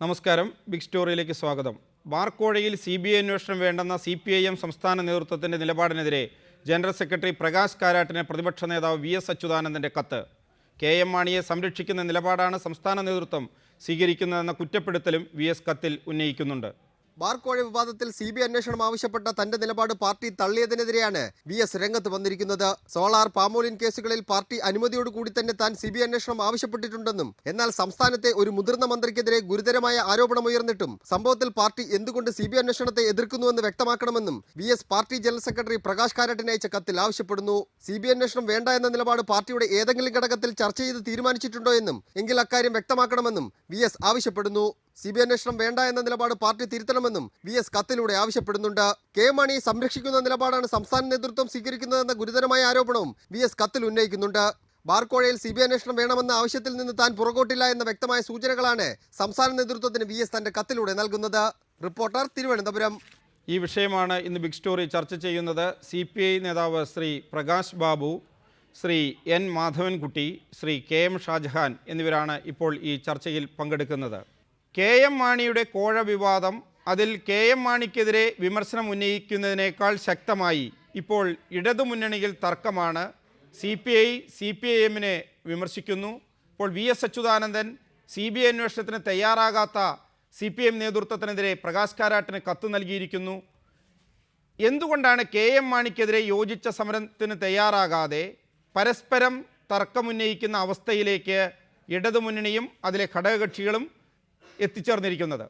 നമസ്കാരം ബിഗ് സ്റ്റോറിയിലേക്ക് സ്വാഗതം. ബാർക്കോഴയിൽ C B I അന്വേഷണം വേണ്ടെന്ന സി പി ഐ എം സംസ്ഥാന നേതൃത്വത്തിന്റെ നിലപാടിനെതിരെ ജനറൽ സെക്രട്ടറി പ്രകാശ് കാരാട്ടിന് പ്രതിപക്ഷ നേതാവ് വി എസ് അച്യുതാനന്ദന്റെ കത്ത്. കെ എം മാണിയെ സംരക്ഷിക്കുന്ന നിലപാടാണ് സംസ്ഥാന നേതൃത്വം സ്വീകരിക്കുന്നതെന്ന കുറ്റപ്പെടുത്തലും വി എസ് കത്തിൽ ഉന്നയിക്കുന്നുണ്ട്. ബാർക്കോഴ വിവാദത്തിൽ സി ബി അന്വേഷണം ആവശ്യപ്പെട്ട തന്റെ നിലപാട് പാർട്ടി തള്ളിയതിനെതിരെയാണ് വി എസ് രംഗത്ത് വന്നിരിക്കുന്നത്. സോളാർ പാമോലിൻ കേസുകളിൽ പാർട്ടി അനുമതിയോടുകൂടി തന്നെ താൻ സി ബി അന്വേഷണം ആവശ്യപ്പെട്ടിട്ടുണ്ടെന്നും എന്നാൽ സംസ്ഥാനത്തെ ഒരു മുതിർന്ന മന്ത്രിക്കെതിരെ ഗുരുതരമായ ആരോപണം ഉയർന്നിട്ടും സംഭവത്തിൽ പാർട്ടി എന്തുകൊണ്ട് സി ബി അന്വേഷണത്തെ എതിർക്കുന്നുവെന്ന് വ്യക്തമാക്കണമെന്നും V S party general secretary Prakash കാരാട്ടിന് അയച്ച കത്തിൽ ആവശ്യപ്പെടുന്നു. സി ബി അന്വേഷണം വേണ്ട എന്ന നിലപാട് പാർട്ടിയുടെ ഏതെങ്കിലും ഘടകത്തിൽ ചർച്ച ചെയ്ത് തീരുമാനിച്ചിട്ടുണ്ടോ എന്നും എങ്കിൽ അക്കാര്യം വ്യക്തമാക്കണമെന്നും വി എസ് ആവശ്യപ്പെടുന്നു. സി ബി അന്വേഷണം വേണ്ട എന്ന നിലപാട് പാർട്ടി തിരുത്തണമെന്നും വി എസ് കത്തിലൂടെ ആവശ്യപ്പെടുന്നുണ്ട്. കെ മണിയെ സംരക്ഷിക്കുന്ന നിലപാടാണ് സംസ്ഥാന നേതൃത്വം സ്വീകരിക്കുന്നതെന്ന ഗുരുതരമായ ആരോപണവും വി എസ് കത്തിൽ ഉന്നയിക്കുന്നുണ്ട്. ബാർക്കോഴയിൽ സി ബി അന്വേഷണം വേണമെന്ന ആവശ്യത്തിൽ നിന്ന് താൻ പുറകോട്ടില്ല എന്ന വ്യക്തമായ സൂചനകളാണ് സംസ്ഥാന നേതൃത്വത്തിന് വി എസ് തന്റെ കത്തിലൂടെ നൽകുന്നത്. റിപ്പോർട്ടർ തിരുവനന്തപുരം. ഈ വിഷയമാണ് ഇന്ന് ബിഗ് സ്റ്റോറി ചർച്ച ചെയ്യുന്നത്. സി പി ഐ നേതാവ് Shri Prakash Babu Shri N Madhavankutty Shri K M Shajahan എന്നിവരാണ് ഇപ്പോൾ ഈ ചർച്ചയിൽ പങ്കെടുക്കുന്നത്. കെ എം മാണിയുടെ കോഴ വിവാദം അതിൽ കെ എം മാണിക്കെതിരെ വിമർശനം ഉന്നയിക്കുന്നതിനേക്കാൾ ശക്തമായി. ഇപ്പോൾ ഇടതുമുന്നണിയിൽ തർക്കമാണ്. C P I C P I എമ്മിനെ വിമർശിക്കുന്നു. ഇപ്പോൾ V S Achuthanandan C B I അന്വേഷണത്തിന് തയ്യാറാകാത്ത സി പി എം നേതൃത്വത്തിനെതിരെ പ്രകാശ് കാരാട്ടിന് കത്ത് നൽകിയിരിക്കുന്നു. എന്തുകൊണ്ടാണ് കെ എം മാണിക്കെതിരെ യോജിച്ച സമരത്തിന് തയ്യാറാകാതെ പരസ്പരം തർക്കമുന്നയിക്കുന്ന അവസ്ഥയിലേക്ക് ഇടതുമുന്നണിയും അതിലെ ഘടകകക്ഷികളും എത്തിച്ചേർന്നിരിക്കുന്നത്.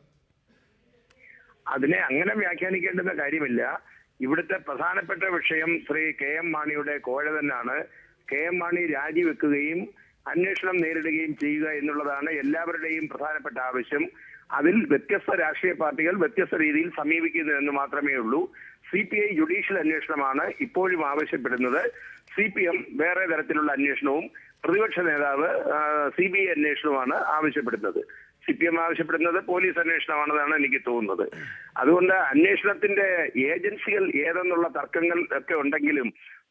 അതിനെ അങ്ങനെ വ്യാഖ്യാനിക്കേണ്ടുന്ന കാര്യമില്ല. ഇവിടുത്തെ പ്രധാനപ്പെട്ട വിഷയം ശ്രീ കെ എം മാണിയുടെ കോഴ തന്നെയാണ്. കെ എം മാണി രാജിവെക്കുകയും അന്വേഷണം നേരിടുകയും ചെയ്യുക എന്നുള്ളതാണ് എല്ലാവരുടെയും പ്രധാനപ്പെട്ട ആവശ്യം. അതിൽ വ്യത്യസ്ത രാഷ്ട്രീയ പാർട്ടികൾ വ്യത്യസ്ത രീതിയിൽ സമീപിക്കുന്നു എന്ന് മാത്രമേ ഉള്ളൂ. സി പി ഐ ജുഡീഷ്യൽ അന്വേഷണമാണ് ഇപ്പോഴും ആവശ്യപ്പെടുന്നത്. സി പി എം വേറെ തരത്തിലുള്ള അന്വേഷണവും പ്രതിപക്ഷ നേതാവ് സി ബി ഐ അന്വേഷണവുമാണ് ആവശ്യപ്പെടുന്നത്. സി പി എം ആവശ്യപ്പെടുന്നത് പോലീസ് അന്വേഷണമാണെന്നാണ് എനിക്ക് തോന്നുന്നത്. അതുകൊണ്ട് അന്വേഷണത്തിന്റെ ഏജൻസികൾ ഏതെന്നുള്ള തർക്കങ്ങൾ ഒക്കെ ഉണ്ടെങ്കിലും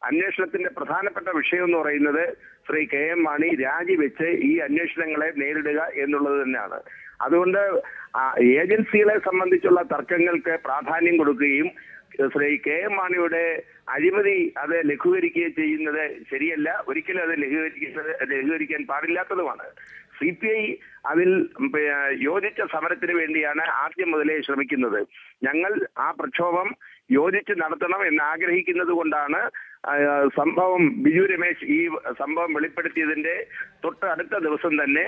അന്വേഷണത്തിന്റെ പ്രധാനപ്പെട്ട വിഷയം എന്ന് പറയുന്നത് ശ്രീ കെ എം മാണി രാജിവെച്ച് ഈ അന്വേഷണങ്ങളെ നേരിടുക എന്നുള്ളത് തന്നെയാണ്. അതുകൊണ്ട് ഏജൻസികളെ സംബന്ധിച്ചുള്ള തർക്കങ്ങൾക്ക് പ്രാധാന്യം കൊടുക്കുകയും ശ്രീ കെ എം മാണിയുടെ അഴിമതി അത് ലഘൂകരിക്കുകയും ചെയ്യുന്നത് ശരിയല്ല. ഒരിക്കലും അത് ലഘൂകരിക്കുന്നത് ലഘൂകരിക്കാൻ പാടില്ലാത്തതുമാണ്. സി പി ഐ അതിൽ യോജിച്ച സമരത്തിന് വേണ്ടിയാണ് ആദ്യം മുതലേ ശ്രമിക്കുന്നത്. ഞങ്ങൾ ആ പ്രക്ഷോഭം യോജിച്ച് നടത്തണം എന്ന് ആഗ്രഹിക്കുന്നത് കൊണ്ടാണ് സംഭവം ബിജു രമേശ് ഈ സംഭവം വെളിപ്പെടുത്തിയതിന്റെ തൊട്ട് അടുത്ത ദിവസം തന്നെ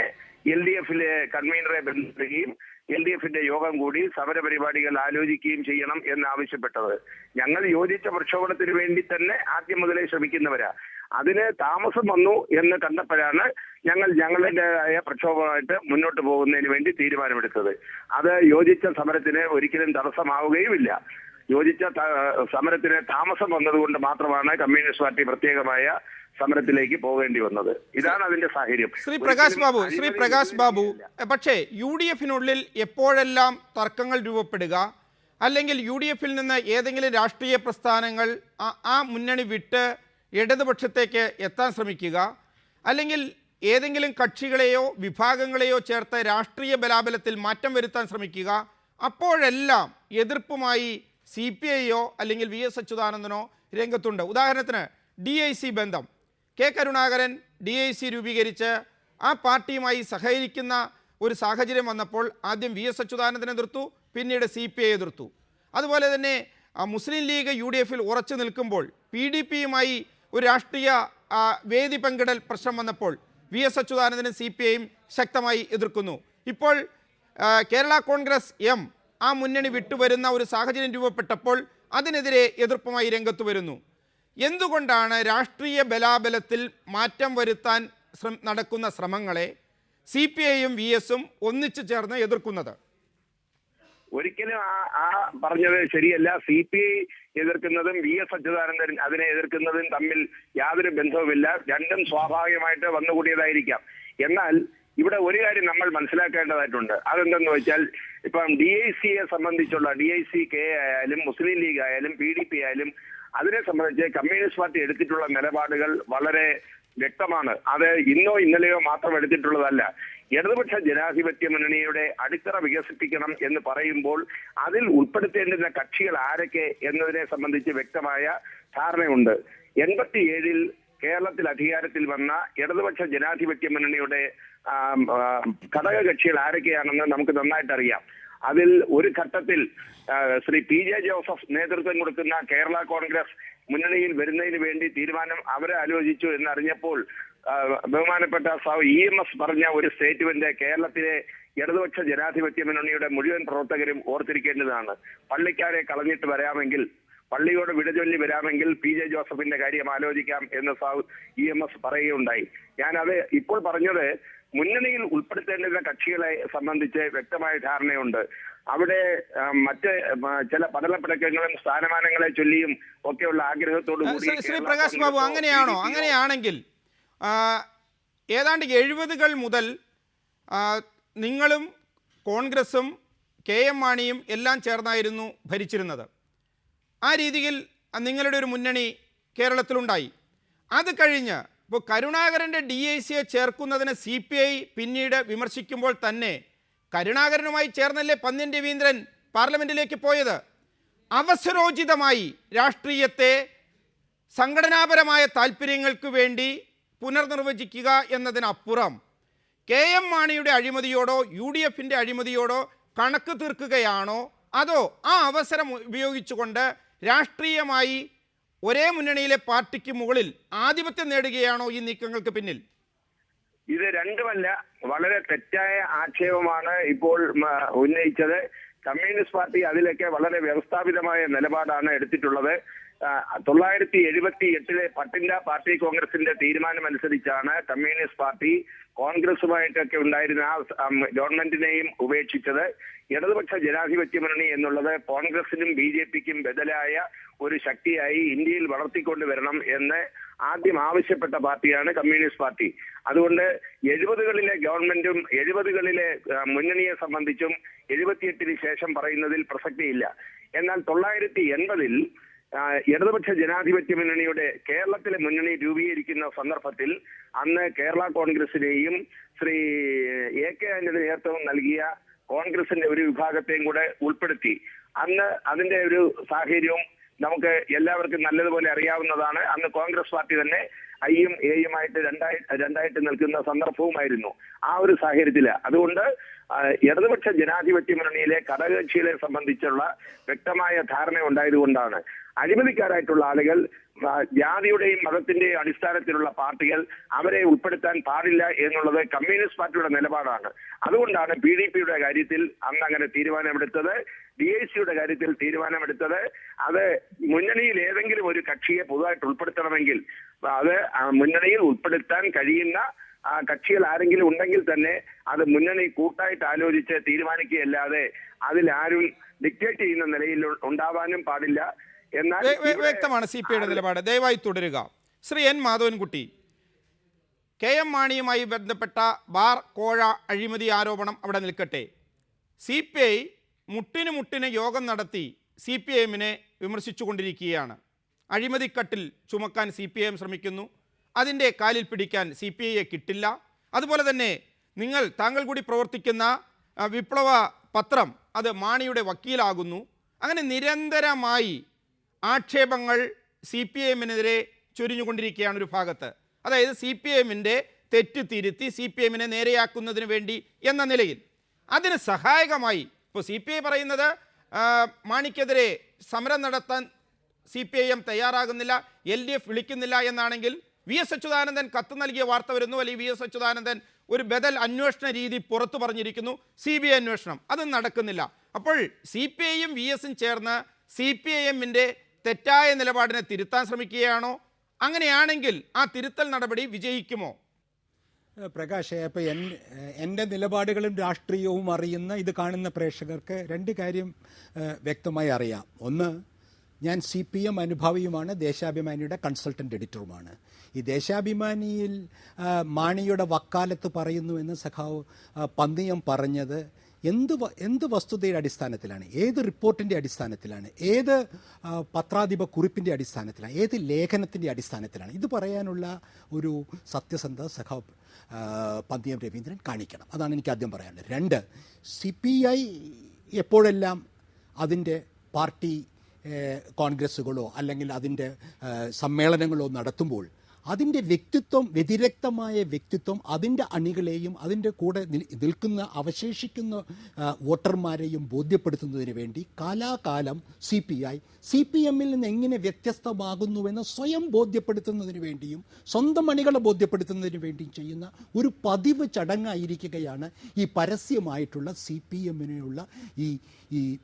എൽ ഡി എഫിലെ കൺവീനറെ ബന്ധപ്പെടുകയും എൽ ഡി എഫിന്റെ യോഗം കൂടി സമരപരിപാടികൾ ആലോചിക്കുകയും ചെയ്യണം എന്ന് ആവശ്യപ്പെട്ടത് ഞങ്ങൾ യോജിച്ച പ്രക്ഷോഭണത്തിന് വേണ്ടി തന്നെ ആദ്യം മുതലേ ശ്രമിക്കുന്നവരാ. അതിന് താമസം വന്നു എന്ന് കണ്ടപ്പോഴാണ് ഞങ്ങൾ ഞങ്ങളുടേതായ പ്രക്ഷോഭമായിട്ട് മുന്നോട്ട് പോകുന്നതിന് വേണ്ടി തീരുമാനമെടുത്തത്. അത് യോജിച്ച സമരത്തിന് ഒരിക്കലും തടസ്സമാവുകയുമില്ല. യോജിച്ച സമരത്തിന് താമസം വന്നതുകൊണ്ട് മാത്രമാണ് കമ്മ്യൂണിസ്റ്റ് പാർട്ടി പ്രത്യേകമായ സമരത്തിലേക്ക് പോകേണ്ടി വന്നത്. ഇതാണ് അതിന്റെ സാഹചര്യം ശ്രീ പ്രകാശ് ബാബു ശ്രീ പ്രകാശ് ബാബു പക്ഷേ യു ഡി എഫിനുള്ളിൽ എപ്പോഴെല്ലാം തർക്കങ്ങൾ രൂപപ്പെടുക അല്ലെങ്കിൽ യു ഡി എഫിൽ നിന്ന് ഏതെങ്കിലും രാഷ്ട്രീയ പ്രസ്ഥാനങ്ങൾ ആ മുന്നണി വിട്ട് ഇടതുപക്ഷത്തേക്ക് എത്താൻ ശ്രമിക്കുക. അല്ലെങ്കിൽ ഏതെങ്കിലും കക്ഷികളെയോ വിഭാഗങ്ങളെയോ ചേർത്ത് രാഷ്ട്രീയ ബലാബലത്തിൽ മാറ്റം വരുത്താൻ ശ്രമിക്കുക. അപ്പോഴെല്ലാം എതിർപ്പുമായി സി പി ഐയോ അല്ലെങ്കിൽ വി എസ് അച്യുതാനന്ദനോ രംഗത്തുണ്ട്. ഉദാഹരണത്തിന് ഡി ഐ സി ബന്ധം. K Karunakaran D I C രൂപീകരിച്ച് ആ പാർട്ടിയുമായി സഹകരിക്കുന്ന ഒരു സാഹചര്യം വന്നപ്പോൾ ആദ്യം വി എസ് അച്യുതാനന്ദനെ എതിർത്തു പിന്നീട് സി പി ഐ എതിർത്തു. അതുപോലെ തന്നെ മുസ്ലിം ലീഗ് യു ഡി എഫിൽ ഉറച്ചു നിൽക്കുമ്പോൾ പി ഡി പിയുമായി ഒരു രാഷ്ട്രീയ വേദി പങ്കിടൽ പ്രശ്നം വന്നപ്പോൾ വി എസ് അച്യുതാനന്ദനും സി പി ഐയും ശക്തമായി എതിർക്കുന്നു. ഇപ്പോൾ കേരള കോൺഗ്രസ് എം ആ മുന്നണി വിട്ടുവരുന്ന ഒരു സാഹചര്യം രൂപപ്പെട്ടപ്പോൾ അതിനെതിരെ എതിർപ്പുമായി രംഗത്ത് വരുന്നു. എന്തുകൊണ്ടാണ് രാഷ്ട്രീയ ബലാബലത്തിൽ മാറ്റം വരുത്താൻ നടക്കുന്ന ശ്രമങ്ങളെ സി പി ഐയും വി എസും ഒന്നിച്ചു ചേർന്ന് എതിർക്കുന്നത്? ഒരിക്കലും ആ ആ പറഞ്ഞത് ശരിയല്ല. സി പി ഐ എതിർക്കുന്നതും വി എസ് അച്യുതാനന്ദൻ അതിനെ എതിർക്കുന്നതും തമ്മിൽ യാതൊരു ബന്ധവുമില്ല. രണ്ടും സ്വാഭാവികമായിട്ട് വന്നുകൂടിയതായിരിക്കാം. എന്നാൽ ഇവിടെ ഒരു കാര്യം നമ്മൾ മനസ്സിലാക്കേണ്ടതായിട്ടുണ്ട്. അതെന്തെന്ന് വെച്ചാൽ ഇപ്പം ഡി ഐ സിയെ സംബന്ധിച്ചുള്ള ഡി ഐ സി കെ ആയാലും മുസ്ലിം ലീഗ് ആയാലും പി ഡി പി ആയാലും അതിനെ സംബന്ധിച്ച് കമ്മ്യൂണിസ്റ്റ് പാർട്ടി എടുത്തിട്ടുള്ള നിലപാടുകൾ വളരെ വ്യക്തമാണ്. അത് ഇന്നോ ഇന്നലെയോ മാത്രം എടുത്തിട്ടുള്ളതല്ല. ഇടതുപക്ഷ ജനാധിപത്യ മുന്നണിയുടെ അടിത്തറ വികസിപ്പിക്കണം എന്ന് പറയുമ്പോൾ അതിൽ ഉൾപ്പെടുത്തേണ്ടുന്ന കക്ഷികൾ ആരൊക്കെ എന്നതിനെ സംബന്ധിച്ച് വ്യക്തമായ ധാരണയുണ്ട്. എൺപത്തിയേഴിൽ കേരളത്തിൽ അധികാരത്തിൽ വന്ന ഇടതുപക്ഷ ജനാധിപത്യ മുന്നണിയുടെ ഘടക കക്ഷികൾ ആരൊക്കെയാണെന്ന് നമുക്ക് നന്നായിട്ട് അറിയാം അതിൽ ഒരു ഘട്ടത്തിൽ ശ്രീ പി ജെ ജോസഫ് നേതൃത്വം കൊടുക്കുന്ന കേരള കോൺഗ്രസ് മുന്നണിയിൽ വരുന്നതിന് വേണ്ടി തീരുമാനം അവരെ ആലോചിച്ചു എന്നറിഞ്ഞപ്പോൾ ബഹുമാനപ്പെട്ട സാവ് ഇ എം എസ് പറഞ്ഞ ഒരു സ്റ്റേറ്റ്മെന്റ് കേരളത്തിലെ ഇടതുപക്ഷ ജനാധിപത്യ മുന്നണിയുടെ മുഴുവൻ പ്രവർത്തകരും ഓർത്തിരിക്കേണ്ടതാണ്. പള്ളിക്കാരെ കളഞ്ഞിട്ട് വരാമെങ്കിൽ പള്ളിയോട് വിടചൊല്ലി വരാമെങ്കിൽ പി ജെ ജോസഫിന്റെ കാര്യം ആലോചിക്കാം എന്ന് സാവ് ഇ എം എസ് പറയുകയുണ്ടായി. ഞാനത് ഇപ്പോൾ പറഞ്ഞത് മുന്നണിയിൽ ഉൾപ്പെടുത്തേണ്ടുന്ന കക്ഷികളെ സംബന്ധിച്ച് വ്യക്തമായ ധാരണയുണ്ട്. അവിടെ മറ്റ് ചില പടലപ്പിടക്കങ്ങളും സ്ഥാനമാനങ്ങളെ ചൊല്ലിയും ഒക്കെയുള്ള ആഗ്രഹത്തോടു കൂടി ശ്രീ പ്രകാശ് ബാബു അങ്ങനെയാണോ? അങ്ങനെയാണെങ്കിൽ ഏതാണ്ട് എഴുപതുകൾ മുതൽ നിങ്ങളും കോൺഗ്രസും കെ എം മാണിയും എല്ലാം ചേർന്നായിരുന്നു ഭരിച്ചിരുന്നത്. ആ രീതിയിൽ നിങ്ങളുടെ ഒരു മുന്നണി കേരളത്തിലുണ്ടായി. അത് കഴിഞ്ഞ് ഇപ്പോൾ കരുണാകരന്റെ ഡി ഐ സിയെ ചേർക്കുന്നതിന് സി പി ഐ പിന്നീട് വിമർശിക്കുമ്പോൾ തന്നെ കരുണാകരനുമായി ചേർന്നല്ലേ പന്നിൻ രവീന്ദ്രൻ പാർലമെന്റിലേക്ക് പോയത്? അവസരോചിതമായി രാഷ്ട്രീയത്തെ സംഘടനാപരമായ താല്പര്യങ്ങൾക്ക് വേണ്ടി പുനർനിർവചിക്കുക എന്നതിനപ്പുറം കെ എം മാണിയുടെ അഴിമതിയോടോ യു ഡി എഫിന്റെ അഴിമതിയോടോ കണക്ക് തീർക്കുകയാണോ? അതോ ആ അവസരം ഉപയോഗിച്ചുകൊണ്ട് രാഷ്ട്രീയമായി ഒരേ മുന്നണിയിലെ പാർട്ടിക്ക് മുകളിൽ ആധിപത്യം നേടുകയാണോ ഈ നീക്കങ്ങൾക്ക് പിന്നിൽ? ഇത് രണ്ടുമല്ല വളരെ തെറ്റായ ആക്ഷേപമാണ് ഇപ്പോൾ ഉന്നയിച്ചത്. കമ്മ്യൂണിസ്റ്റ് പാർട്ടി അതിലൊക്കെ വളരെ വ്യവസ്ഥാപിതമായ നിലപാടാണ് എടുത്തിട്ടുള്ളത്. തൊള്ളായിരത്തി എഴുപത്തി എട്ടിലെ പട്ടിൻഡ പാർട്ടി കോൺഗ്രസിന്റെ തീരുമാനമനുസരിച്ചാണ് കമ്മ്യൂണിസ്റ്റ് പാർട്ടി കോൺഗ്രസുമായിട്ടൊക്കെ ഉണ്ടായിരുന്ന ആ ഗവൺമെന്റിനെയും ഉപേക്ഷിച്ചത്. ഇടതുപക്ഷ ജനാധിപത്യ മുന്നണി എന്നുള്ളത് കോൺഗ്രസിനും ബി ജെ പിക്കും ബദലായ ഒരു ശക്തിയായി ഇന്ത്യയിൽ വളർത്തിക്കൊണ്ടുവരണം എന്ന് ആദ്യം ആവശ്യപ്പെട്ട പാർട്ടിയാണ് കമ്മ്യൂണിസ്റ്റ് പാർട്ടി. അതുകൊണ്ട് എഴുപതുകളിലെ ഗവൺമെന്റും എഴുപതുകളിലെ മുന്നണിയെ സംബന്ധിച്ചും എഴുപത്തിയെട്ടിന് ശേഷം പറയുന്നതിൽ പ്രസക്തിയില്ല. എന്നാൽ തൊള്ളായിരത്തി എൺപതിൽ ഇടതുപക്ഷ ജനാധിപത്യ മുന്നണിയുടെ കേരളത്തിലെ മുന്നണി രൂപീകരിക്കുന്ന സന്ദർഭത്തിൽ അന്ന് കേരള കോൺഗ്രസിനെയും ശ്രീ എ കെ ആന്റണി നേതൃത്വം നൽകിയ കോൺഗ്രസിന്റെ ഒരു വിഭാഗത്തെയും കൂടെ ഉൾപ്പെടുത്തി. അന്ന് അതിന്റെ ഒരു സാഹചര്യവും നമുക്ക് എല്ലാവർക്കും നല്ലതുപോലെ അറിയാവുന്നതാണ്. അന്ന് കോൺഗ്രസ് പാർട്ടി തന്നെ ഐയും എയുമായിട്ട് രണ്ടായി രണ്ടായിട്ട് നിൽക്കുന്ന സന്ദർഭവുമായിരുന്നു ആ ഒരു സാഹചര്യത്തിൽ അതുകൊണ്ട് ഇടതുപക്ഷ ജനാധിപത്യ മുന്നണിയിലെ ഘടകകക്ഷികളെ സംബന്ധിച്ചുള്ള വ്യക്തമായ ധാരണ ഉണ്ടായതുകൊണ്ടാണ് അഴിമതിക്കാരായിട്ടുള്ള ആളുകൾ ജാതിയുടെയും മതത്തിന്റെയും അടിസ്ഥാനത്തിലുള്ള പാർട്ടികൾ അവരെ ഉൾപ്പെടുത്താൻ പാടില്ല എന്നുള്ളത് കമ്മ്യൂണിസ്റ്റ് പാർട്ടിയുടെ നിലപാടാണ്. അതുകൊണ്ടാണ് പി ഡി പിയുടെ കാര്യത്തിൽ അന്ന് അങ്ങനെ തീരുമാനമെടുത്തത്. ഡി ഐ സിയുടെ കാര്യത്തിൽ തീരുമാനമെടുത്തത്. അത് മുന്നണിയിൽ ഏതെങ്കിലും ഒരു കക്ഷിയെ പൊതുവായിട്ട് ഉൾപ്പെടുത്തണമെങ്കിൽ അത് മുന്നണിയിൽ ഉൾപ്പെടുത്താൻ കഴിയുന്ന കക്ഷികൾ ആരെങ്കിലും ഉണ്ടെങ്കിൽ തന്നെ അത് മുന്നണി കൂട്ടായിട്ട് ആലോചിച്ച് തീരുമാനിക്കുകയല്ലാതെ അതിലാരും ഡിക്റ്റേറ്റ് ചെയ്യുന്ന നിലയിൽ ഉണ്ടാവാനും പാടില്ല. എന്നാൽ വ്യക്തമാണ് സി പി ഐയുടെ നിലപാട്. ദയവായി തുടരുക. Shri N Madhavankutty K M മാണിയുമായി ബന്ധപ്പെട്ട ബാർ കോഴ അഴിമതി ആരോപണം അവിടെ നിൽക്കട്ടെ. സി പി ഐ മുട്ടിന് മുട്ടിന് യോഗം നടത്തി സി പി ഐ എമ്മിനെ വിമർശിച്ചുകൊണ്ടിരിക്കുകയാണ്. അഴിമതിക്കട്ടിൽ ചുമക്കാൻ സി പി ഐ എം ശ്രമിക്കുന്നു. അതിന്റെ കാലിൽ പിടിക്കാൻ സി പി ഐയെ കിട്ടില്ല. അതുപോലെ തന്നെ നിങ്ങൾ താങ്കൾ കൂടി പ്രവർത്തിക്കുന്ന വിപ്ലവ പത്രം അത് മാണിയുടെ വക്കീലാകുന്നു. അങ്ങനെ നിരന്തരമായി ആക്ഷേപങ്ങൾ സി പി എമ്മിനെതിരെ ചൊരിഞ്ഞുകൊണ്ടിരിക്കുകയാണ് ഒരു ഭാഗത്ത്. അതായത് സി പി എമ്മിന്റെ തെറ്റ് തിരുത്തി സി പി എമ്മിനെ നേരെയാക്കുന്നതിന് വേണ്ടി എന്ന നിലയിൽ. അതിന് സഹായകമായി ഇപ്പോൾ സി പി ഐ പറയുന്നത് മാണിക്കെതിരെ സമരം നടത്താൻ സി പി ഐ എം തയ്യാറാകുന്നില്ല എൽ ഡി എഫ് വിളിക്കുന്നില്ല എന്നാണെങ്കിൽ വി എസ് അച്യുതാനന്ദൻ കത്ത് നൽകിയ വാർത്ത വരുന്നു. അല്ലെങ്കിൽ വി എസ് അച്യുതാനന്ദൻ ഒരു ബദൽ അന്വേഷണ രീതി പുറത്തു പറഞ്ഞിരിക്കുന്നു. സി ബി ഐ അന്വേഷണം. അത് നടക്കുന്നില്ല. അപ്പോൾ സി പി ഐയും വി എസും ചേർന്ന് സി പി ഐ എമ്മിന്റെ തെറ്റായ നിലപാടിനെ തിരുത്താൻ ശ്രമിക്കുകയാണോ? അങ്ങനെയാണെങ്കിൽ ആ തിരുത്തൽ നടപടി വിജയിക്കുമോ? പ്രകാശ് അപ്പോൾ എൻ എന്റെ നിലപാടുകളും രാഷ്ട്രീയവും അറിയുന്ന ഇത് കാണുന്ന പ്രേക്ഷകർക്ക് രണ്ട് കാര്യം വ്യക്തമായി അറിയാം. ഒന്ന് ഞാൻ സി പി എം അനുഭാവിയുമാണ് ദേശാഭിമാനിയുടെ കൺസൾട്ടന്റ് എഡിറ്ററുമാണ്. ഈ ദേശാഭിമാനിയിൽ മാണിയുടെ വക്കാലത്ത് പറയുന്നു എന്ന് സഖാവ് പന്നിയം പറഞ്ഞത് എന്ത് എന്ത് വസ്തുതയുടെ അടിസ്ഥാനത്തിലാണ്? ഏത് റിപ്പോർട്ടിന്റെ അടിസ്ഥാനത്തിലാണ്? ഏത് പത്രാധിപ കുറിപ്പിന്റെ അടിസ്ഥാനത്തിലാണ്? ഏത് ലേഖനത്തിന്റെ അടിസ്ഥാനത്തിലാണ്? ഇത് പറയാനുള്ള ഒരു സത്യസന്ധ സഖാവ് പന്തിയം രവീന്ദ്രൻ കാണിക്കണം. അതാണ് എനിക്ക് ആദ്യം പറയാനുള്ളത്. രണ്ട് സി പി ഐ എപ്പോഴെല്ലാം അതിന്റെ പാർട്ടി കോൺഗ്രസ്സുകളോ അല്ലെങ്കിൽ അതിന്റെ സമ്മേളനങ്ങളോ നടത്തുമ്പോൾ അതിന്റെ വ്യക്തിത്വം വ്യതിരക്തമായ വ്യക്തിത്വം അതിന്റെ അണികളെയും അതിന്റെ കൂടെ നിൽ- നിൽക്കുന്ന അവശേഷിക്കുന്ന വോട്ടർമാരെയും ബോധ്യപ്പെടുത്തുന്നതിന് വേണ്ടി കാലാകാലം C P I C P എമ്മിൽ നിന്ന് എങ്ങനെ വ്യത്യസ്തമാകുന്നുവെന്ന് സ്വയം ബോധ്യപ്പെടുത്തുന്നതിന് വേണ്ടിയും സ്വന്തം അണികളെ ബോധ്യപ്പെടുത്തുന്നതിന് വേണ്ടിയും ചെയ്യുന്ന ഒരു പതിവ് ചടങ്ങായിരിക്കുകയാണ് ഈ പരസ്യമായിട്ടുള്ള സി പി എമ്മിനുള്ള ഈ ഈ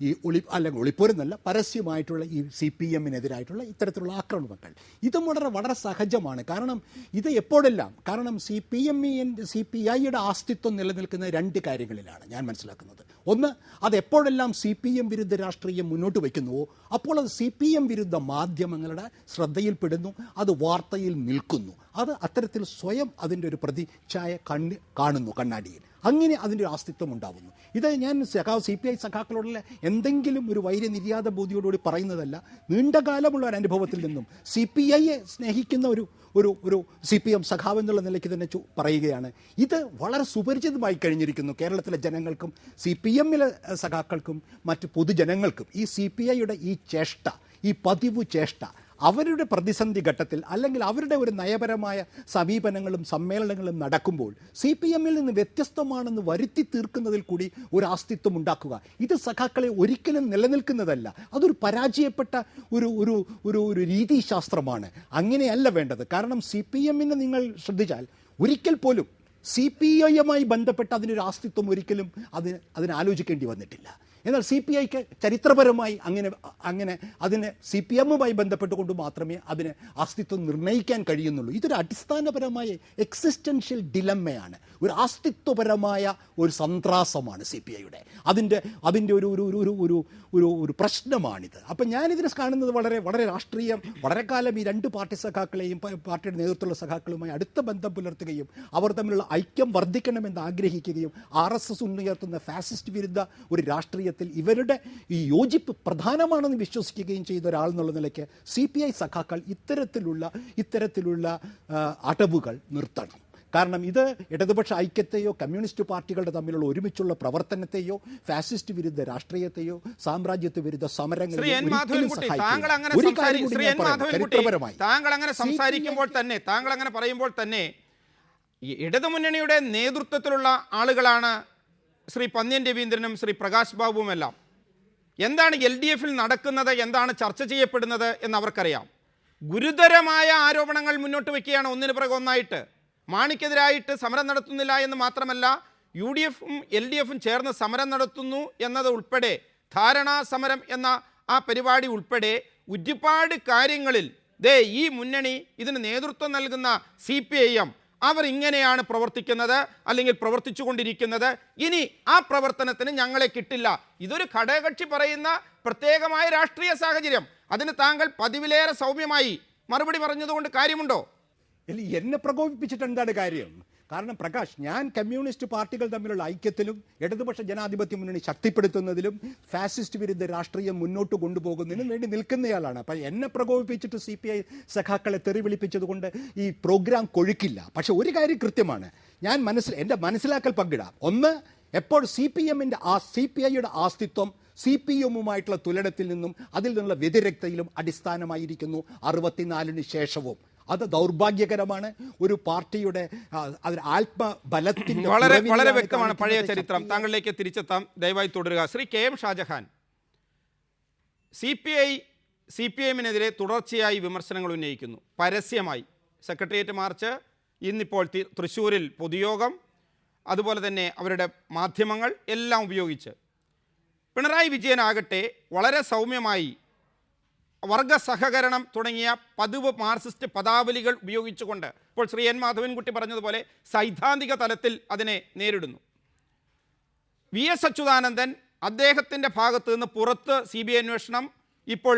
ഈ ഒളി അല്ലെങ്കിൽ ഒളിപ്പോരെന്നല്ല പരസ്യമായിട്ടുള്ള ഈ സി പി എമ്മിനെതിരായിട്ടുള്ള ഇത്തരത്തിലുള്ള ആക്രമണങ്ങൾ. ഇതും വളരെ വളരെ സഹജമാണ്. കാരണം ഇത് എപ്പോഴെല്ലാം കാരണം C P M C P ഐയുടെ ആസ്തിത്വം നിലനിൽക്കുന്ന രണ്ട് കാര്യങ്ങളിലാണ് ഞാൻ മനസ്സിലാക്കുന്നത്. ഒന്ന് അത് എപ്പോഴെല്ലാം സി പി എം വിരുദ്ധ രാഷ്ട്രീയം മുന്നോട്ട് വയ്ക്കുന്നുവോ അപ്പോൾ അത് സി പി എം വിരുദ്ധ മാധ്യമങ്ങളുടെ ശ്രദ്ധയിൽപ്പെടുന്നു അത് വാർത്തയിൽ നിൽക്കുന്നു. അത് അത്തരത്തിൽ സ്വയം അതിന്റെ ഒരു പ്രതിച്ഛായ കണ്ണ് കാണുന്നു കണ്ണാടിയിൽ. അങ്ങനെ അതിന്റെ ഒരു അസ്തിത്വം ഉണ്ടാവുന്നു. ഇത് ഞാൻ സഖാവ് സി പി ഐ സഖാക്കളോടുള്ള എന്തെങ്കിലും ഒരു വൈര്യനിര്യാത ബോധിയോടുകൂടി പറയുന്നതല്ല. നീണ്ടകാലമുള്ള ഒരു അനുഭവത്തിൽ നിന്നും സി പി ഐയെ സ്നേഹിക്കുന്ന ഒരു ഒരു ഒരു സി പി എം സഖാവ് എന്നുള്ള നിലയ്ക്ക് തന്നെ പറയുകയാണ്. ഇത് വളരെ സുപരിചിതമായി കഴിഞ്ഞിരിക്കുന്നു കേരളത്തിലെ ജനങ്ങൾക്കും സി പി എമ്മിലെ സഖാക്കൾക്കും മറ്റ് പൊതുജനങ്ങൾക്കും. ഈ സി പി ഐയുടെ ഈ ചേഷ്ട ഈ പതിവ് ചേഷ്ട അവരുടെ പ്രതിസന്ധി ഘട്ടത്തിൽ അല്ലെങ്കിൽ അവരുടെ ഒരു നയപരമായ സമീപനങ്ങളും സമ്മേളനങ്ങളും നടക്കുമ്പോൾ സി പി എമ്മിൽ നിന്ന് വ്യത്യസ്തമാണെന്ന് വരുത്തി തീർക്കുന്നതിൽ കൂടി ഒരു അസ്തിത്വം ഉണ്ടാക്കുക. ഇത് സഖാക്കളെ ഒരിക്കലും നിലനിൽക്കുന്നതല്ല. അതൊരു പരാജയപ്പെട്ട ഒരു ഒരു ഒരു ഒരു രീതിശാസ്ത്രമാണ്. അങ്ങനെയല്ല വേണ്ടത്. കാരണം സി പി എമ്മിനെ നിങ്ങൾ ശ്രദ്ധിച്ചാൽ ഒരിക്കൽ പോലും സി പി ഐയുമായി ബന്ധപ്പെട്ട് അതിനൊരു അസ്തിത്വം ഒരിക്കലും അതിന് അതിനാലോചിക്കേണ്ടി വന്നിട്ടില്ല. എന്നാൽ സി പി ഐക്ക് ചരിത്രപരമായി അങ്ങനെ അങ്ങനെ അതിനെ സി പി എമ്മുമായി ബന്ധപ്പെട്ടുകൊണ്ട് മാത്രമേ അതിന് അസ്തിത്വം നിർണയിക്കാൻ കഴിയുന്നുള്ളൂ. ഇതൊരു അടിസ്ഥാനപരമായ എക്സിസ്റ്റൻഷ്യൽ ഡിലമ്മയാണ് ഒരു അസ്തിത്വപരമായ ഒരു സന്ത്രാസമാണ് സി പി ഐയുടെ അതിന്റെ അതിന്റെ ഒരു ഒരു ഒരു ഒരു ഒരു ഒരു പ്രശ്നമാണിത്. അപ്പം ഞാനിതിനെ കാണുന്നത് വളരെ വളരെ രാഷ്ട്രീയം വളരെ കാലം ഈ രണ്ട് പാർട്ടി സഖാക്കളെയും പാർട്ടിയുടെ നേതൃത്വമുള്ള സഖാക്കളുമായി അടുത്ത ബന്ധം പുലർത്തുകയും അവർ തമ്മിലുള്ള ഐക്യം വർദ്ധിക്കണമെന്ന് ആഗ്രഹിക്കുകയും ആർ എസ് എസ് ഉന്നയർത്തുന്ന ഫാസിസ്റ്റ് വിരുദ്ധ ഒരു രാഷ്ട്രീയത്തിൽ ഇവരുടെ ഈ യോജിപ്പ് പ്രധാനമാണെന്ന് വിശ്വസിക്കുകയും ചെയ്ത ഒരാൾ എന്നുള്ള നിലയ്ക്ക് സി പി ഐ സഖാക്കൾ ഇത്തരത്തിലുള്ള ഇത്തരത്തിലുള്ള അടവുകൾ നിർത്തണം. കാരണം ഇത് ഇടതുപക്ഷ ഐക്യത്തെയോ കമ്മ്യൂണിസ്റ്റ് പാർട്ടികളുടെ തമ്മിലുള്ള ഒരുമിച്ചുള്ള പ്രവർത്തനത്തെയോ ഫാസിസ്റ്റ് വിരുദ്ധ രാഷ്ട്രീയത്തെയോ സാമ്രാജ്യത്വ വിരുദ്ധ സമരങ്ങളെയോ താങ്കൾ അങ്ങനെ സംസാരിക്കുമ്പോൾ തന്നെ താങ്കൾ അങ്ങനെ പറയുമ്പോൾ തന്നെ ഇടതുമുന്നണിയുടെ നേതൃത്വത്തിലുള്ള ആളുകളാണ് ശ്രീ പന്ന്യൻ രവീന്ദ്രനും ശ്രീ പ്രകാശ് ബാബുവുമെല്ലാം. എന്താണ് എൽ ഡി എഫിൽ നടക്കുന്നത്? എന്താണ് ചർച്ച ചെയ്യപ്പെടുന്നത്? എന്ന് അവർക്കറിയാം ഗുരുതരമായ ആരോപണങ്ങൾ മുന്നോട്ട് വയ്ക്കുകയാണ് ഒന്നിന് പിറകെ ഒന്നായിട്ട്. മാണിക്കെതിരായിട്ട് സമരം നടത്തുന്നില്ല എന്ന് മാത്രമല്ല യു ഡി എഫും എൽ ഡി എഫും ചേർന്ന് സമരം നടത്തുന്നു എന്നത് ഉൾപ്പെടെ ധാരണാ സമരം എന്ന ആ പരിപാടി ഉൾപ്പെടെ ഒരുപാട് കാര്യങ്ങളിൽ ദേ ഈ മുന്നണി ഇതിന് നേതൃത്വം നൽകുന്ന സി പി ഐ എം അവർ ഇങ്ങനെയാണ് പ്രവർത്തിക്കുന്നത് അല്ലെങ്കിൽ പ്രവർത്തിച്ചു കൊണ്ടിരിക്കുന്നത് ഇനി ആ പ്രവർത്തനത്തിന് ഞങ്ങളെ കിട്ടില്ല. ഇതൊരു ഘടകകക്ഷി പറയുന്ന പ്രത്യേകമായ രാഷ്ട്രീയ സാഹചര്യം. അതിന് താങ്കൾ പതിവിലേറെ സൗമ്യമായി മറുപടി പറഞ്ഞതുകൊണ്ട് കാര്യമുണ്ടോ? എന്നെ പ്രകോപിപ്പിച്ചിട്ട് എന്താണ് കാര്യം? കാരണം പ്രകാശ് ഞാൻ കമ്മ്യൂണിസ്റ്റ് പാർട്ടികൾ തമ്മിലുള്ള ഐക്യത്തിലും ഇടതുപക്ഷ ജനാധിപത്യ മുന്നണി ശക്തിപ്പെടുത്തുന്നതിലും ഫാസിസ്റ്റ് വിരുദ്ധ രാഷ്ട്രീയം മുന്നോട്ട് കൊണ്ടുപോകുന്നതിനും വേണ്ടി നിൽക്കുന്നയാളാണ്. അപ്പം എന്നെ പ്രകോപിപ്പിച്ചിട്ട് സി പി ഐ സഖാക്കളെ തെറി വിളിപ്പിച്ചതുകൊണ്ട് ഈ പ്രോഗ്രാം കൊഴുക്കില്ല. പക്ഷെ ഒരു കാര്യം കൃത്യമാണ്. ഞാൻ മനസ്സിൽ എന്റെ മനസ്സിലാക്കൽ പങ്കിടാം. ഒന്ന് എപ്പോൾ സി പി എമ്മിന്റെ ആ സി പി ഐയുടെ ആസ്തിത്വം സി പി എമ്മുമായിട്ടുള്ള തുലടത്തിൽ നിന്നും അതിൽ നിന്നുള്ള വ്യതിരക്തയിലും അടിസ്ഥാനമായിരിക്കുന്നു. അറുപത്തിനാലിന് ശേഷവും. അത് ദൗർഭാഗ്യകരമാണ്. ഒരു പാർട്ടിയുടെ അതിന് വളരെ വളരെ വ്യക്തമാണ് പഴയ ചരിത്രം. താങ്കളിലേക്ക് തിരിച്ചെത്താം. ദയവായി തുടരുക. Shri K M Shajahan C P I C P എമ്മിനെതിരെ തുടർച്ചയായി വിമർശനങ്ങൾ ഉന്നയിക്കുന്നു. പരസ്യമായി. സെക്രട്ടേറിയറ്റ് മാർച്ച് ഇന്നിപ്പോൾ തൃശ്ശൂരിൽ പൊതുയോഗം അതുപോലെ തന്നെ അവരുടെ മാധ്യമങ്ങൾ എല്ലാം ഉപയോഗിച്ച്. പിണറായി വിജയനാകട്ടെ വളരെ സൗമ്യമായി വർഗ സഹകരണം തുടങ്ങിയ പതിവ് മാർസിസ്റ്റ് പദാവലികൾ ഉപയോഗിച്ചുകൊണ്ട് ഇപ്പോൾ ശ്രീ എൻ മാധവൻകുട്ടി പറഞ്ഞതുപോലെ സൈദ്ധാന്തിക തലത്തിൽ അതിനെ നേരിടുന്നു. വി എസ് അച്യുതാനന്ദൻ അദ്ദേഹത്തിന്റെ ഭാഗത്ത് നിന്ന് പുറത്ത് സി ബി ഐ അന്വേഷണം ഇപ്പോൾ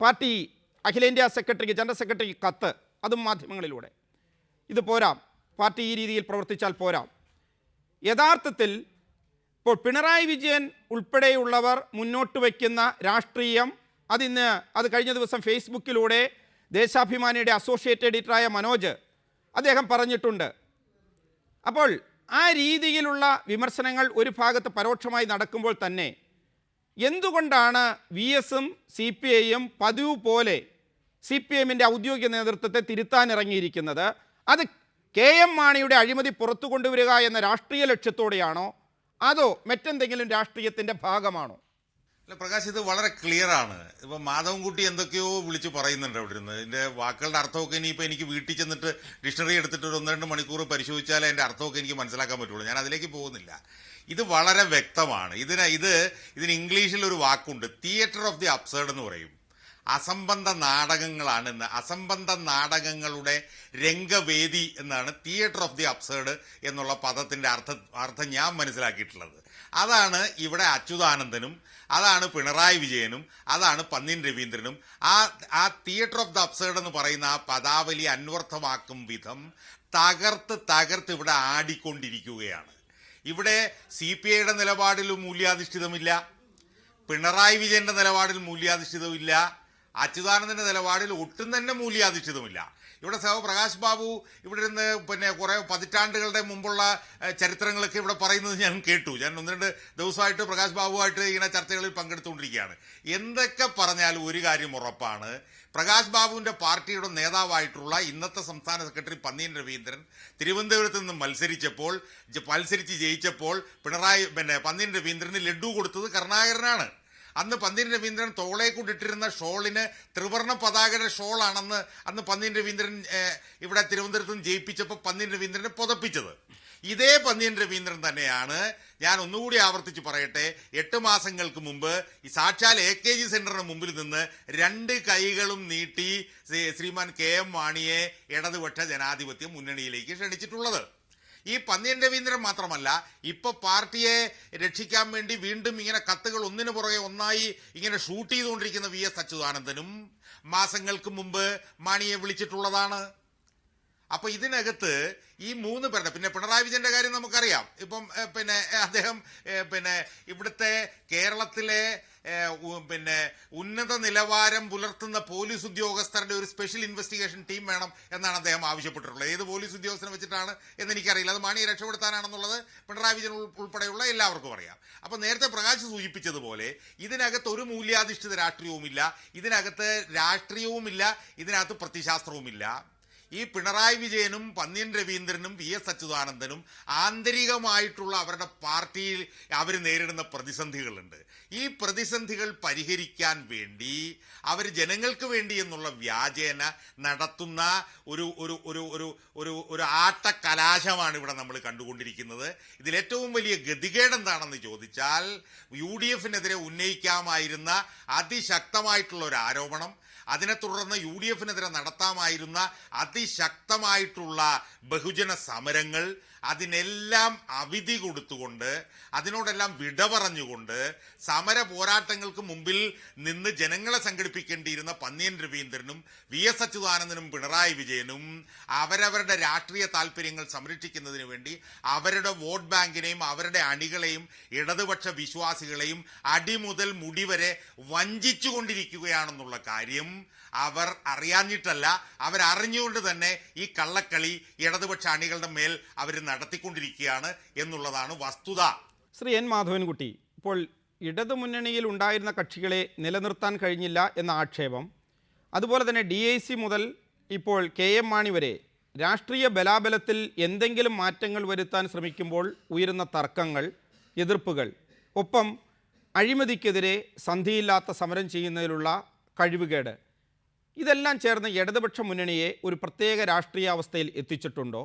പാർട്ടി അഖിലേന്ത്യാ സെക്രട്ടറിക്ക് ജനറൽ സെക്രട്ടറിക്ക് കത്ത് അതും മാധ്യമങ്ങളിലൂടെ. ഇത് പോരാം. പാർട്ടി ഈ രീതിയിൽ പ്രവർത്തിച്ചാൽ പോരാം. യഥാർത്ഥത്തിൽ ഇപ്പോൾ പിണറായി വിജയൻ ഉൾപ്പെടെയുള്ളവർ മുന്നോട്ട് വയ്ക്കുന്ന രാഷ്ട്രീയം അതിന്ന് അത് കഴിഞ്ഞ ദിവസം ഫേസ്ബുക്കിലൂടെ ദേശാഭിമാനിയുടെ അസോസിയേറ്റ് എഡിറ്ററായ മനോജ് അദ്ദേഹം പറഞ്ഞിട്ടുണ്ട്. അപ്പോൾ ആ രീതിയിലുള്ള വിമർശനങ്ങൾ ഒരു ഭാഗത്ത് പരോക്ഷമായി നടക്കുമ്പോൾ തന്നെ എന്തുകൊണ്ടാണ് വി എസും സി പി ഐയും പതിവ് പോലെ സി പി എമ്മിന്റെ ഔദ്യോഗിക നേതൃത്വത്തെ തിരുത്താനിറങ്ങിയിരിക്കുന്നത്? അത് കെ എം മാണിയുടെ അഴിമതി പുറത്തു കൊണ്ടുവരിക എന്ന രാഷ്ട്രീയ ലക്ഷ്യത്തോടെയാണോ? അതോ മറ്റെന്തെങ്കിലും രാഷ്ട്രീയത്തിന്റെ ഭാഗമാണോ? അല്ല പ്രകാശ് ഇത് വളരെ ക്ലിയർ ആണ്. ഇപ്പൊ മാധവൻകുട്ടി എന്തൊക്കെയോ വിളിച്ച് പറയുന്നുണ്ട് അവിടെ ഇരുന്ന്. ഇതിന്റെ വാക്കുകളുടെ അർത്ഥമൊക്കെ ഇനിയിപ്പോ എനിക്ക് വീട്ടിൽ ചെന്നിട്ട് ഡിക്ഷണറി എടുത്തിട്ട് ഒരു ഒന്ന് രണ്ട് മണിക്കൂർ പരിശോധിച്ചാലേ അതിന്റെ അർത്ഥമൊക്കെ എനിക്ക് മനസ്സിലാക്കാൻ പറ്റുള്ളൂ. ഞാൻ അതിലേക്ക് പോകുന്നില്ല. ഇത് വളരെ വ്യക്തമാണ്. ഇതിന് ഇത് ഇതിന് ഇംഗ്ലീഷിൽ ഒരു വാക്കുണ്ട്. തിയേറ്റർ ഓഫ് ദി അബ്സേർഡ് എന്ന് പറയും. അസംബന്ധ നാടകങ്ങളാണ് ഇന്ന്. അസംബന്ധ നാടകങ്ങളുടെ രംഗവേദി എന്നാണ് തിയേറ്റർ ഓഫ് ദി അബ്സേർഡ് എന്നുള്ള പദത്തിന്റെ അർത്ഥം ഞാൻ മനസ്സിലാക്കിയിട്ടുള്ളത്. അതാണ് ഇവിടെ അച്യുതാനന്ദനും അതാണ് പിണറായി വിജയനും അതാണ് പന്നിൻ രവീന്ദ്രനും. ആ ആ തിയേറ്റർ ഓഫ് ദ അപ്സേഡ് എന്ന് പറയുന്ന ആ പദാവലി അന്വർത്ഥമാക്കും വിധം തകർത്ത് തകർത്ത് ഇവിടെ ആടിക്കൊണ്ടിരിക്കുകയാണ്. ഇവിടെ സി പി ഐയുടെ നിലപാടിൽ മൂല്യാധിഷ്ഠിതമില്ല പിണറായി വിജയന്റെ നിലപാടിൽ മൂല്യാധിഷ്ഠിതമില്ല അച്യുതാനന്ദന്റെ നിലപാടിൽ ഒട്ടും തന്നെ മൂല്യാധിഷ്ഠിതമില്ല. ഇവിടെ സഹ പ്രകാശ് ബാബു ഇവിടെ ഇരുന്ന് പിന്നെ കുറേ പതിറ്റാണ്ടുകളുടെ മുമ്പുള്ള ചരിത്രങ്ങളൊക്കെ ഇവിടെ പറയുന്നത് ഞാൻ കേട്ടു. ഞാൻ ഒന്ന് രണ്ട് ദിവസമായിട്ട് പ്രകാശ് ബാബുവായിട്ട് ഇങ്ങനെ ചർച്ചകളിൽ പങ്കെടുത്തുകൊണ്ടിരിക്കുകയാണ്. എന്തൊക്കെ പറഞ്ഞാൽ ഒരു കാര്യം ഉറപ്പാണ്. പ്രകാശ് ബാബുവിന്റെ പാർട്ടിയുടെ നേതാവായിട്ടുള്ള ഇന്നത്തെ സംസ്ഥാന സെക്രട്ടറി പന്നീൻ രവീന്ദ്രൻ തിരുവനന്തപുരത്ത് നിന്ന് മത്സരിച്ചപ്പോൾ മത്സരിച്ച് ജയിച്ചപ്പോൾ പിണറായി പിന്നെ പന്നീൻ രവീന്ദ്രന് ലഡു കൊടുത്തത് കരുണാകരനാണ്. അന്ന് പന്തീൻ രവീന്ദ്രൻ തോളെ കൊണ്ടിട്ടിരുന്ന ഷോളിന് ത്രിവർണ പതാകയുടെ ഷോളാണെന്ന് അന്ന് പന്തീൻ രവീന്ദ്രൻ ഇവിടെ തിരുവനന്തപുരത്ത് നിന്ന് ജയിപ്പിച്ചപ്പോൾ പന്തീൻ രവീന്ദ്രനെ പുതപ്പിച്ചത്. ഇതേ പന്തീൻ രവീന്ദ്രൻ തന്നെയാണ് ഞാൻ ഒന്നുകൂടി ആവർത്തിച്ച് പറയട്ടെ എട്ട് മാസങ്ങൾക്ക് മുമ്പ് ഈ സാക്ഷാൽ എ കെ ജി സെന്ററിന് മുമ്പിൽ നിന്ന് രണ്ട് കൈകളും നീട്ടി ശ്രീമാൻ കെ എം മാണിയെ ഇടതുപക്ഷ ജനാധിപത്യ മുന്നണിയിലേക്ക് ക്ഷണിച്ചിട്ടുള്ളത്. ഈ പന്നിയൻ രവീന്ദ്രൻ മാത്രമല്ല ഇപ്പൊ പാർട്ടിയെ രക്ഷിക്കാൻ വേണ്ടി വീണ്ടും ഇങ്ങനെ കത്തുകൾ ഒന്നിനു പുറകെ ഒന്നായി ഇങ്ങനെ ഷൂട്ട് ചെയ്തുകൊണ്ടിരിക്കുന്ന വി എസ് അച്യുതാനന്ദനും മാസങ്ങൾക്ക് മുമ്പ് മാണിയെ വിളിച്ചിട്ടുള്ളതാണ്. അപ്പൊ ഇതിനകത്ത് ഈ മൂന്ന് പേരുടെ പിന്നെ പിണറായി വിജയന്റെ കാര്യം നമുക്കറിയാം. ഇപ്പം പിന്നെ അദ്ദേഹം പിന്നെ ഇവിടുത്തെ കേരളത്തിലെ പിന്നെ ഉന്നത നിലവാരം പുലർത്തുന്ന പോലീസ് ഉദ്യോഗസ്ഥരുടെ ഒരു സ്പെഷ്യൽ ഇൻവെസ്റ്റിഗേഷൻ ടീം വേണം എന്നാണ് അദ്ദേഹം ആവശ്യപ്പെട്ടിട്ടുള്ളത്. ഏത് പോലീസ് ഉദ്യോഗസ്ഥനെ വെച്ചിട്ടാണ് എന്ന് എനിക്കറിയില്ല അത് മാണിയെ രക്ഷപ്പെടുത്താനാണെന്നുള്ളത് പിണറായി വിജയൻ ഉൾപ്പെടെയുള്ള എല്ലാവർക്കും അറിയാം. അപ്പോൾ നേരത്തെ പ്രകാശ് സൂചിപ്പിച്ചതുപോലെ ഇതിനകത്ത് ഒരു മൂല്യാധിഷ്ഠിത രാഷ്ട്രീയവുമില്ല. ഇതിനകത്ത് രാഷ്ട്രീയവുമില്ല. ഇതിനകത്ത് പ്രത്യശാസ്ത്രവുമില്ല ഈ പിണറായി വിജയനും പന്ന്യൻ രവീന്ദ്രനും വി എസ് അച്യുതാനന്ദനും ആന്തരികമായിട്ടുള്ള അവരുടെ പാർട്ടിയിൽ അവർ നേരിടുന്ന പ്രതിസന്ധികളുണ്ട്. ഈ പ്രതിസന്ധികൾ പരിഹരിക്കാൻ വേണ്ടി അവർ ജനങ്ങൾക്ക് വേണ്ടി എന്നുള്ള വ്യാജേന നടത്തുന്ന ഒരു ഒരു ഒരു ഒരു ഒരു ഒരു ആട്ടക്കലാശമാണ് ഇവിടെ നമ്മൾ കണ്ടുകൊണ്ടിരിക്കുന്നത്. ഇതിലേറ്റവും വലിയ ഗതികേട് എന്താണെന്ന് ചോദിച്ചാൽ യു ഡി എഫിനെതിരെ ഉന്നയിക്കാമായിരുന്ന അതിശക്തമായിട്ടുള്ള ഒരു ആരോപണം അതിനെ തുടർന്ന് യു ഡി എഫിനെതിരെ നടത്താമായിരുന്ന അതിശക്തമായിട്ടുള്ള ബഹുജന സമരങ്ങൾ അതിനെല്ലാം അവിധി കൊടുത്തുകൊണ്ട് അതിനോടെല്ലാം വിട പറഞ്ഞുകൊണ്ട് സമര പോരാട്ടങ്ങൾക്ക് മുമ്പിൽ നിന്ന് ജനങ്ങളെ സംഘടിപ്പിക്കേണ്ടിയിരുന്ന പന്നിയൻ രവീന്ദ്രനും വി എസ് അച്യുതാനന്ദനും പിണറായി വിജയനും അവരവരുടെ രാഷ്ട്രീയ താല്പര്യങ്ങൾ സംരക്ഷിക്കുന്നതിന് വേണ്ടി അവരുടെ വോട്ട് ബാങ്കിനെയും അവരുടെ അണികളെയും ഇടതുപക്ഷ വിശ്വാസികളെയും അടിമുതൽ മുടി വരെ വഞ്ചിച്ചുകൊണ്ടിരിക്കുകയാണെന്നുള്ള കാര്യം അവർ അറിയാഞ്ഞിട്ടല്ല. അവരറിഞ്ഞുകൊണ്ട് തന്നെ ഈ കള്ളക്കളി ഇടതുപക്ഷ അണികളുടെ മേൽ അവർ നടത്തിക്കൊണ്ടിരിക്കുകയാണ് എന്നുള്ളതാണ് വസ്തുത. ശ്രീ എൻ മാധവൻകുട്ടി ഇപ്പോൾ ഇടതുമുന്നണിയിൽ ഉണ്ടായിരുന്ന കക്ഷികളെ നിലനിർത്താൻ കഴിഞ്ഞില്ല എന്ന ആക്ഷേപം അതുപോലെ തന്നെ ഡി ഐ സി മുതൽ ഇപ്പോൾ കെ എം മാണി വരെ രാഷ്ട്രീയ ബലാബലത്തിൽ എന്തെങ്കിലും മാറ്റങ്ങൾ വരുത്താൻ ശ്രമിക്കുമ്പോൾ ഉയരുന്ന തർക്കങ്ങൾ എതിർപ്പുകൾ ഒപ്പം അഴിമതിക്കെതിരെ സന്ധിയില്ലാത്ത സമരം ചെയ്യുന്നതിലുള്ള കഴിവുകേട്. ഇതെല്ലാം ചേർന്ന് ഇടതുപക്ഷ മുന്നണിയെ ഒരു പ്രത്യേക രാഷ്ട്രീയാവസ്ഥയിൽ എത്തിച്ചിട്ടുണ്ടോ?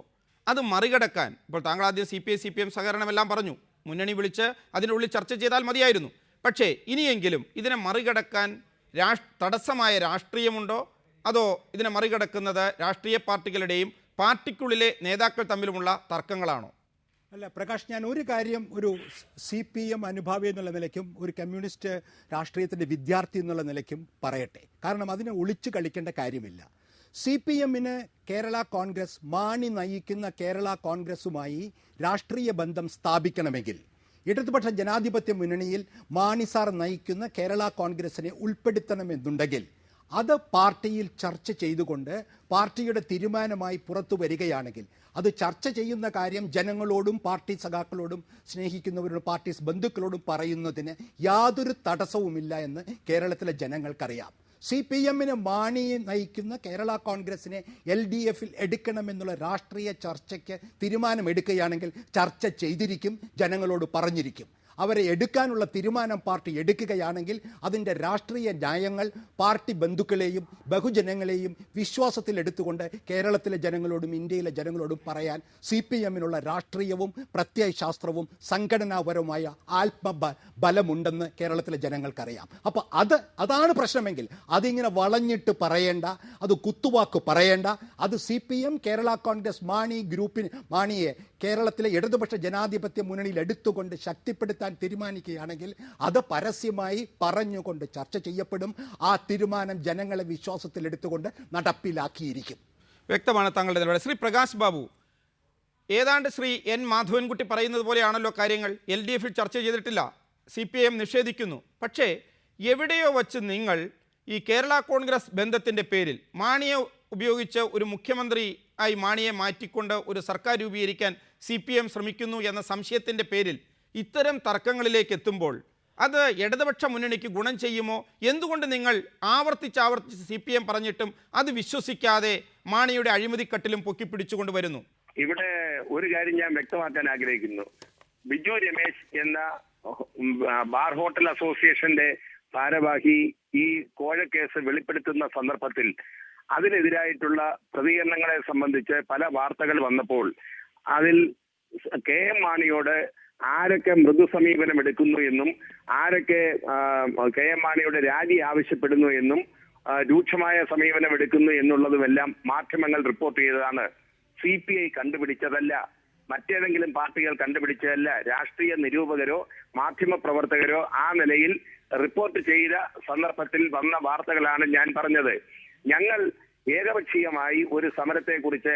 അത് മറികടക്കാൻ ഇപ്പോൾ താങ്കൾ ആദ്യം C P I C P M സഹകരണമെല്ലാം പറഞ്ഞു. മുന്നണി വിളിച്ച് അതിനുള്ളിൽ ചർച്ച ചെയ്താൽ മതിയായിരുന്നു. പക്ഷേ ഇനിയെങ്കിലും ഇതിനെ മറികടക്കാൻ രാഷ് തടസ്സമായ രാഷ്ട്രീയമുണ്ടോ? അതോ ഇതിനെ മറികടക്കുന്നത് രാഷ്ട്രീയ പാർട്ടികളുടെയും പാർട്ടിക്കുള്ളിലെ നേതാക്കൾ തമ്മിലുമുള്ള തർക്കങ്ങളാണോ? അല്ല പ്രകാശ് ഞാൻ ഒരു കാര്യം ഒരു സി പി എം അനുഭാവി എന്നുള്ള നിലയ്ക്കും ഒരു കമ്മ്യൂണിസ്റ്റ് രാഷ്ട്രീയത്തിന്റെ വിദ്യാർത്ഥി എന്നുള്ള നിലയ്ക്കും പറയട്ടെ. കാരണം അതിനെ ഒളിച്ചു കളിക്കേണ്ട കാര്യമില്ല. സി പി എമ്മിന് കേരള കോൺഗ്രസ് മാണി നയിക്കുന്ന കേരള കോൺഗ്രസുമായി രാഷ്ട്രീയ ബന്ധം സ്ഥാപിക്കണമെങ്കിൽ ഇടതുപക്ഷ ജനാധിപത്യ മുന്നണിയിൽ മാണി സാർ നയിക്കുന്ന കേരള കോൺഗ്രസിനെ ഉൾപ്പെടുത്തണമെന്നുണ്ടെങ്കിൽ അത് പാർട്ടിയിൽ ചർച്ച ചെയ്തുകൊണ്ട് പാർട്ടിയുടെ തീരുമാനമായി പുറത്തു വരികയാണെങ്കിൽ അത് ചർച്ച ചെയ്യുന്ന കാര്യം ജനങ്ങളോടും പാർട്ടി സഖാക്കളോടും സ്നേഹിക്കുന്നവരോടും പാർട്ടി ബന്ധുക്കളോടും പറയുന്നതിന് യാതൊരു തടസ്സവുമില്ല എന്ന് കേരളത്തിലെ ജനങ്ങൾക്കറിയാം. സി പി എമ്മിന് മാണിയെ നയിക്കുന്ന കേരള കോൺഗ്രസിനെ എൽ ഡി എഫിൽ എടുക്കണമെന്നുള്ള രാഷ്ട്രീയ ചർച്ചയ്ക്ക് തീരുമാനമെടുക്കുകയാണെങ്കിൽ ചർച്ച ചെയ്തിരിക്കും ജനങ്ങളോട് പറഞ്ഞിരിക്കും. അവരെ എടുക്കാനുള്ള തീരുമാനം പാർട്ടി എടുക്കുകയാണെങ്കിൽ അതിന്റെ രാഷ്ട്രീയ ന്യായങ്ങൾ പാർട്ടി ബന്ധുക്കളെയും ബഹുജനങ്ങളെയും വിശ്വാസത്തിൽ എടുത്തുകൊണ്ട് കേരളത്തിലെ ജനങ്ങളോടും ഇന്ത്യയിലെ ജനങ്ങളോടും പറയാൻ സി പി എമ്മിനുള്ള രാഷ്ട്രീയവും പ്രത്യയശാസ്ത്രവും സംഘടനാപരവുമായ ആത്മ ബലമുണ്ടെന്ന് കേരളത്തിലെ ജനങ്ങൾക്കറിയാം. അപ്പോൾ അത് അതാണ് പ്രശ്നമെങ്കിൽ അതിങ്ങനെ വളഞ്ഞിട്ട് പറയേണ്ട അത് കുത്തുവാക്ക് പറയേണ്ട അത് C P M Kerala Congress Mani ഗ്രൂപ്പിന് മാണിയെ കേരളത്തിലെ ഇടതുപക്ഷ ജനാധിപത്യ മുന്നണിയിൽ എടുത്തുകൊണ്ട് ശക്തിപ്പെടുത്താൻ തീരുമാനിക്കുകയാണെങ്കിൽ അത് പരസ്യമായി പറഞ്ഞുകൊണ്ട് ചർച്ച ചെയ്യപ്പെടും. ആ തീരുമാനം ജനങ്ങളെ വിശ്വാസത്തിൽ എടുത്തുകൊണ്ട് നടപ്പിലാക്കിയിരിക്കും. വ്യക്തമാണ് താങ്കളുടെ നിലപാട്. ശ്രീ പ്രകാശ് ബാബു ഏതാണ്ട് ശ്രീ എൻ മാധവൻകുട്ടി പറയുന്നത് പോലെയാണല്ലോ കാര്യങ്ങൾ. എൽ ഡി എഫിൽ ചർച്ച ചെയ്തിട്ടില്ല. സി പി ഐ എം നിഷേധിക്കുന്നു. പക്ഷേ എവിടെയോ വച്ച് നിങ്ങൾ ഈ കേരള കോൺഗ്രസ് ബന്ധത്തിന്റെ പേരിൽ മാണിയെ ഉപയോഗിച്ച് ഒരു മുഖ്യമന്ത്രി ആയി മാണിയെ മാറ്റിക്കൊണ്ട് ഒരു സർക്കാർ രൂപീകരിക്കാൻ സി പി എം ശ്രമിക്കുന്നു എന്ന സംശയത്തിന്റെ പേരിൽ ഇത്തരം തർക്കങ്ങളിലേക്ക് എത്തുമ്പോൾ അത് ഇടതുപക്ഷ മുന്നണിക്ക് ഗുണം ചെയ്യുമോ? എന്തുകൊണ്ട് നിങ്ങൾ ആവർത്തിച്ച് ആവർത്തിച്ച് സി പി എം പറഞ്ഞിട്ടും അത് വിശ്വസിക്കാതെ മാണിയുടെ അഴിമതിക്കട്ടിലും പൊക്കിപ്പിടിച്ചുകൊണ്ട് വരുന്നു? ഇവിടെ ഒരു കാര്യം ഞാൻ വ്യക്തമാക്കാൻ ആഗ്രഹിക്കുന്നു. ബിജു രമേശ് എന്ന ബാർ ഹോട്ടൽ അസോസിയേഷന്റെ ഭാരവാഹി ഈ കോഴക്കേസ് വെളിപ്പെടുത്തുന്ന സന്ദർഭത്തിൽ അതിനെതിരായിട്ടുള്ള പ്രതികരണങ്ങളെ സംബന്ധിച്ച് പല വാർത്തകൾ വന്നപ്പോൾ അതിൽ കെ എം മാണിയോട് ആരൊക്കെ മൃദു സമീപനം എടുക്കുന്നു എന്നും ആരൊക്കെ കെ എം മാണിയുടെ രാജി ആവശ്യപ്പെടുന്നു എന്നും രൂക്ഷമായ സമീപനം എടുക്കുന്നു എന്നുള്ളതുമെല്ലാം മാധ്യമങ്ങൾ റിപ്പോർട്ട് ചെയ്തതാണ്. സി പി ഐ കണ്ടുപിടിച്ചതല്ല. മറ്റേതെങ്കിലും പാർട്ടികൾ കണ്ടുപിടിച്ചതല്ല. രാഷ്ട്രീയ നിരൂപകരോ മാധ്യമ പ്രവർത്തകരോ ആ നിലയിൽ റിപ്പോർട്ട് ചെയ്ത സന്ദർഭത്തിൽ വന്ന വാർത്തകളാണ് ഞാൻ പറഞ്ഞത്. ഞങ്ങൾ ഏകപക്ഷീയമായി ഒരു സമരത്തെ കുറിച്ച്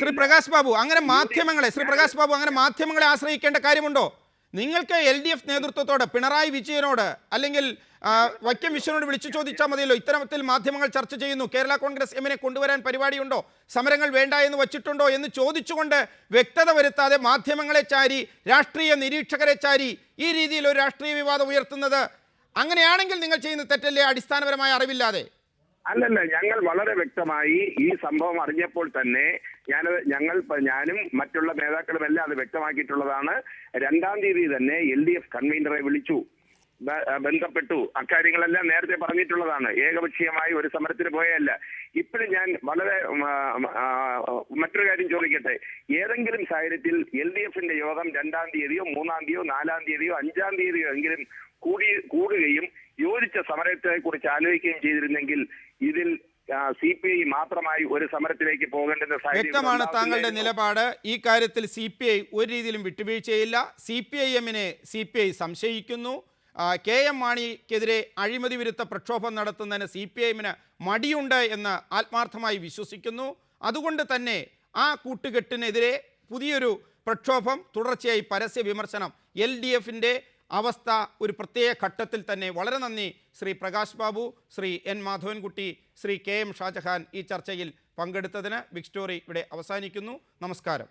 ശ്രീ പ്രകാശ് ബാബു അങ്ങനെ മാധ്യമങ്ങളെ ശ്രീ പ്രകാശ് ബാബു അങ്ങനെ മാധ്യമങ്ങളെ ആശ്രയിക്കേണ്ട കാര്യമുണ്ടോ? നിങ്ങൾക്ക് എൽ ഡി എഫ് നേതൃത്വത്തോട് പിണറായി വിജയനോട് അല്ലെങ്കിൽ വൈക്കം വിശ്വനോട് വിളിച്ചു ചോദിച്ചാൽ മതിയല്ലോ. ഇത്തരത്തിൽ മാധ്യമങ്ങൾ ചർച്ച ചെയ്യുന്നു. കേരള കോൺഗ്രസ് എമ്മിനെ കൊണ്ടുവരാൻ പരിപാടിയുണ്ടോ? സമരങ്ങൾ വേണ്ട എന്ന് വച്ചിട്ടുണ്ടോ എന്ന് ചോദിച്ചുകൊണ്ട് വ്യക്തത വരുത്താതെ മാധ്യമങ്ങളെ ചാരി രാഷ്ട്രീയ നിരീക്ഷകരെ ചാരി ഈ രീതിയിൽ ഒരു രാഷ്ട്രീയ വിവാദം ഉയർത്തുന്നത് അങ്ങനെയാണെങ്കിൽ നിങ്ങൾ ചെയ്യുന്ന തെറ്റല്ലേ? അടിസ്ഥാനപരമായ അറിവില്ലാതെ. അല്ലല്ല ഞങ്ങൾ വളരെ വ്യക്തമായി ഈ സംഭവം അറിഞ്ഞപ്പോൾ തന്നെ ഞാനത് ഞങ്ങൾ ഞാനും മറ്റുള്ള നേതാക്കളും എല്ലാം അത് വ്യക്തമാക്കിയിട്ടുള്ളതാണ്. രണ്ടാം തീയതി തന്നെ എൽ ഡി എഫ് കൺവീനറെ വിളിച്ചു. ബന്ധപ്പെട്ടു. അക്കാര്യങ്ങളെല്ലാം നേരത്തെ പറഞ്ഞിട്ടുള്ളതാണ്. ഏകപക്ഷീയമായി ഒരു സമരത്തിന് പോയല്ല ഇപ്പോഴും ഞാൻ വളരെ മറ്റൊരു കാര്യം ചോദിക്കട്ടെ. ഏതെങ്കിലും സാഹചര്യത്തിൽ എൽ ഡി എഫിന്റെ യോഗം രണ്ടാം തീയതിയോ മൂന്നാം തീയതിയോ നാലാം തീയതിയോ അഞ്ചാം തീയതിയോ എങ്കിലും കൂടി കൂടുകയും യോജിച്ച സമരത്തെ കുറിച്ച് ആലോചിക്കുകയും ചെയ്തിരുന്നെങ്കിൽ ഇതിൽ സി പി ഐ മാത്രമായി ഒരു സമരത്തിലേക്ക് പോകേണ്ടെന്ന വ്യക്തമാണ് താങ്കളുടെ നിലപാട്. ഈ കാര്യത്തിൽ സി പി ഐ ഒരു രീതിയിലും വിട്ടുവീഴ്ചയില്ല. സി പി ഐ എമ്മിനെ സി പി ഐ സംശയിക്കുന്നു. കെ എം മാണിക്കെതിരെ അഴിമതി വിരുദ്ധ പ്രക്ഷോഭം നടത്തുന്നതിന് സി പി ഐ എമ്മിന് മടിയുണ്ട് എന്ന് ആത്മാർത്ഥമായി വിശ്വസിക്കുന്നു. അതുകൊണ്ട് തന്നെ ആ കൂട്ടുകെട്ടിനെതിരെ പുതിയൊരു പ്രക്ഷോഭം തുടർച്ചയായി പരസ്യ വിമർശനം എൽ ഡി എഫിന്റെ അവസ്ഥ ഒരു പ്രത്യേക ഘട്ടത്തിൽ തന്നെ. വളരെ നന്ദി Shri Prakash Babu Shri N Madhavankutty Shri K M Shajahan ഈ ചർച്ചയിൽ പങ്കെടുത്തതിന് ബിഗ് സ്റ്റോറി ഇവിടെ അവസാനിക്കുന്നു. നമസ്കാരം.